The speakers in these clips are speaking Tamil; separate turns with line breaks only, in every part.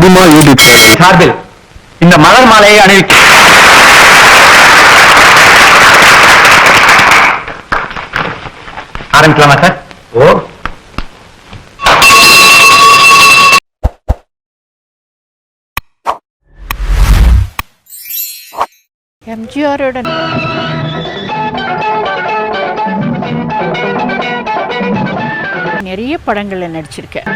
அதிகமா ஈடுபட்டு
சார்பில் இந்த மலர் மாலையை அணிவிக்க ஆரம்பிக்கலாமா சார்? ஓ.
எம்ஜிஆரோட நிறைய படங்கள்ல நடிச்சிருக்கேன்.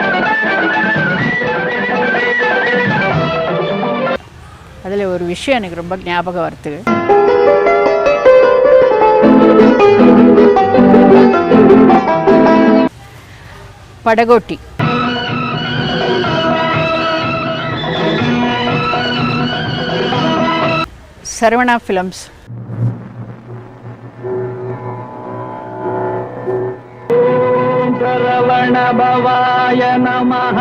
அதில் ஒரு விஷயம் எனக்கு ரொம்ப ஞாபகம் வருது. படகோட்டி. சரவணா ஃபிலிம்ஸ்
சரவண பவாய நமஹ.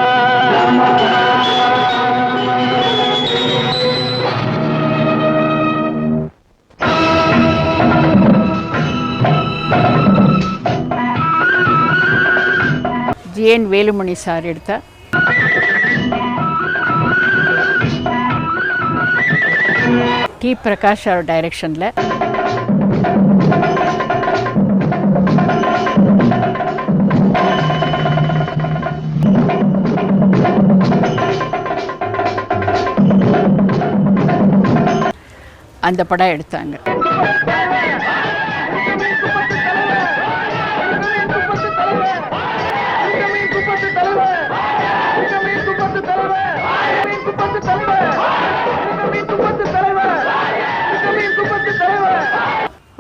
ஜிஎன் வேலுமணி சார் எடுத்தார்? டி. பிரகாஷ் அவர் டைரக்ஷனில் அந்த படம் எடுத்தாங்க.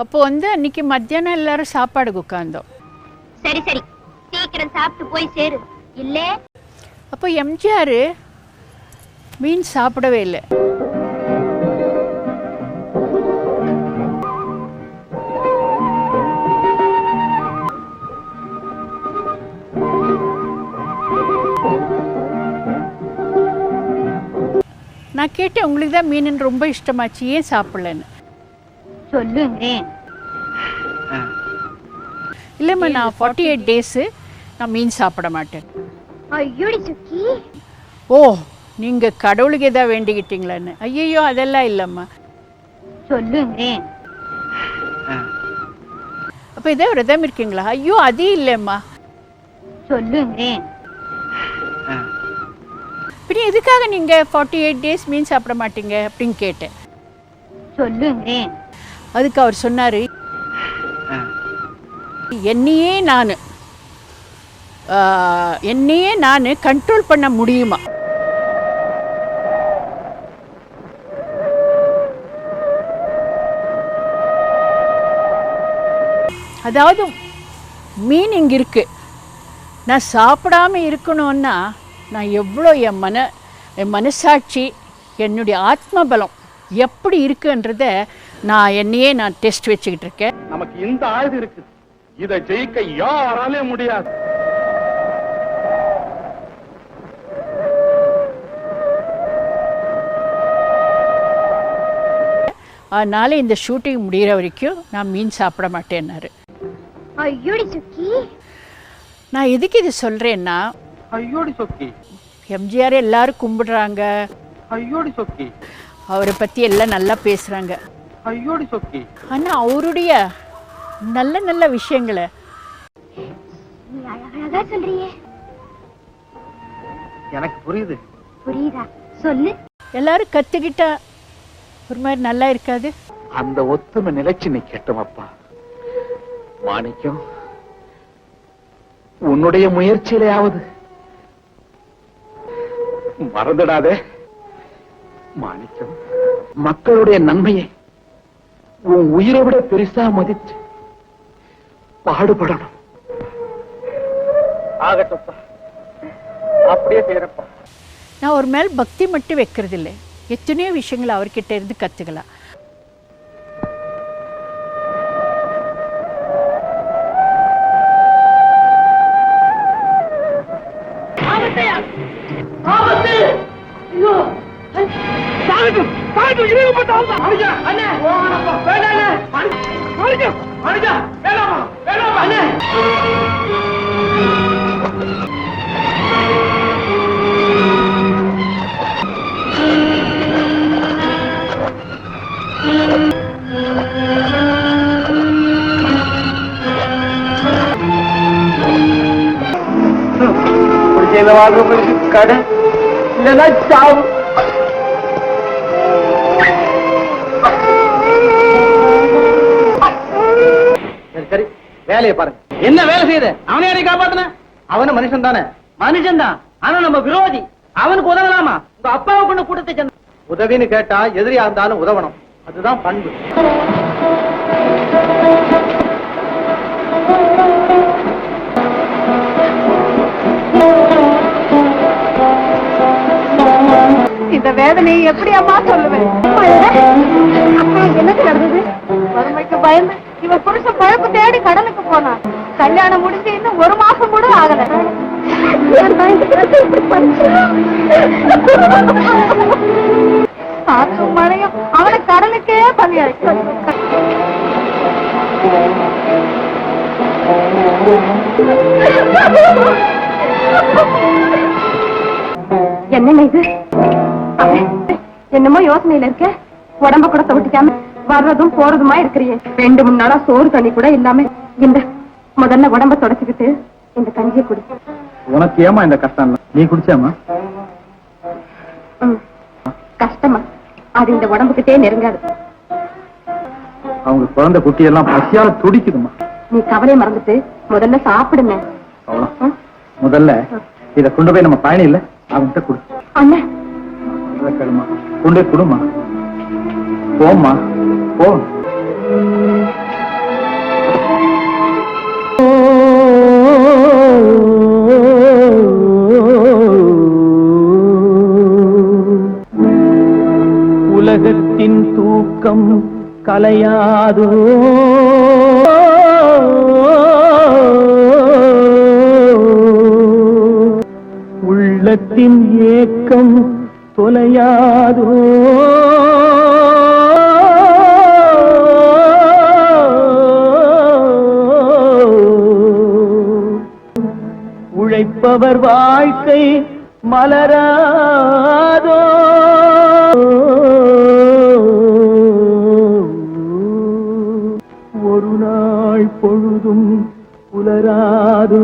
அப்போ வந்து அன்னைக்கு மத்தியானம் எல்லாரும் சாப்பாடுக்கு உட்காந்தோம்
சரி சரி. சீக்கிரம் சாப்பிட்டு போய் சேரு. இல்லே.
அப்போ எம்ஜிஆர் மீன் சாப்பிடவே இல்லை. நான் கேட்டேன் உங்களுக்கு தான் மீன் ரொம்ப இஷ்டமாச்சு. ஏன் சாப்பிடலன்னு?
சொல்லுங்களேன்.
இல்லைம்மா நான் ஃபார்ட்டி எயிட் டேஸு நான் மீன் சாப்பிட மாட்டேன்.
ஐயோடி சுக்கி.
ஓ நீங்கள் கடவுளுக்கு எதாவது வேண்டிக்கிட்டீங்களான்னு. ஐயையோ அதெல்லாம் இல்லைம்மா.
சொல்லுங்களேன்.
அப்போ இதே விரதம் இருக்கீங்களா? ஐயோ அது இல்லைம்மா.
சொல்லுங்களேன்.
பின்ன எதுக்காக நீங்கள் ஃபார்ட்டி எயிட் டேஸ் மீன் சாப்பிட மாட்டீங்க அப்படின்னு கேட்டேன்.
சொல்லுங்களேன்.
அதுக்கு அவர் சொன்னார் என்னையே நான் என்னையே நான் கண்ட்ரோல் பண்ண முடியுமா? அதாவது மீனிங் இருக்கு. நான் சாப்பிடாம இருக்கணும்னா நான் எவ்வளோ என் மன என் மனசாட்சி என்னுடைய ஆத்ம பலம் எப்படி இருக்குன்றத நான் என்னையே நான் டெஸ்ட் வச்சுக்கிட்டு இருக்கேன்.
நமக்கு இந்த ஆயுதம் இருக்கு இதை ஜெயிக்க யாராலே முடியாது.
அதனால இந்த ஷூட்டிங் முடிகிற வரைக்கும் நான் மீன் சாப்பிட மாட்டேன்னாரு. நான் எதுக்கு இது சொல்கிறேன்னா
ஐயோடி சொக்கி.
எம்ஜிஆர் எல்லாரும் கும்பிடுறாங்க. அவரை பற்றி எல்லாம் நல்லா பேசுகிறாங்க
ஐயோடி சொக்கி.
ஆனால் அவருடைய நல்ல நல்ல விஷயங்களை.
நீ அழகழகா சொல்றியே.
எனக்கு புரியுது.
புரியுதா? சொல்லு.
எல்லாரும் கற்றுக்கிட்டா ஒரு மாதிரி நல்லா இருக்காது?
அந்த ஒத்துமை நிலைச்சு நிக்கட்டும் அப்பா மாணிக்கம் உன்னுடைய முயற்சியிலேயாவது. மறந்துடாதே. மாணிக்கம் மக்களுடைய நன்மையை உன் உயிரை விட பெருசா மதிச்சு பாடுபடணும். ஆகட்டும்ப்பா அப்படியே
நான் ஒரு மேல் பக்தி மட்டும் வைக்கிறது இல்லை எத்தனையோ விஷயங்கள் அவர்கிட்ட இருந்து கத்துக்கலாம். சாகட்டும் சாகட்டும் அண்ணா!
கடையில வாழ்றவங்களுக்கு கடை இல்லைன்னா சாவு சரி வேலையை பாருங்க. என்ன வேலை செய்யுது? அவனை யாரை காப்பாத்தின? அவன மனுஷன் தானே. மனுஷன் தான். ஆனா நம்ம விரோதி. அவனுக்கு உதவலாமா? உங்க அப்பாவை கொண்டு கூட்டத்தை உதவின்னு கேட்டா எதிரியா இருந்தாலும் உதவணும். அதுதான் பண்பு.
நீ எப்படி அம்மா சொல்லுவேன் அப்பா எனக்கு நடந்தது? வறுமைக்கு பயந்து இவ புருஷன் பழப்பு தேடி கடலுக்கு போனா கல்யாணம் முடிஞ்சு இன்னும் ஒரு மாசம் கூட ஆகல. காற்றும் மழையும் அவனை கடலுக்கே பலியாயிட்டு என்னங்க இது? என்னமோ யோசனையில இருக்க? உடம்ப கூட தவிட்டிக்காம வர்றதும் போறதுமா இருக்கிறியே. ரெண்டு மூணு நாளா சோறு தண்ணி கூட இல்லாம இந்த முதல்ல உடம்ப தொடச்சுக்கிட்டு இந்த கஞ்சியை குடி.
உனக்கு ஏமா இந்த கஷ்டம்? நீ குடிச்சாமா.
கஷ்டமா அது இந்த உடம்புக்கிட்டே நெருங்காது.
அவங்க குழந்தை குட்டி எல்லாம் பசியால துடிக்குதுமா
நீ கவலையை மறந்துட்டு முதல்ல சாப்பிடுங்க?
முதல்ல இத கொண்டு போய் நம்ம பயணி இல்ல அவன்கிட்ட கொடு.
அண்ணன்
அதை கேளுமா? கொண்டு கொடுமா. போம்மா. போ. உலகத்தின் தூக்கம் கலையாதோ? உள்ளத்தின் ஏக்கம் தொலையாதோ? உழைப்பவர் வாழ்க்கை மலராதோ? ஒரு நாள் பொழுதும் புலராதோ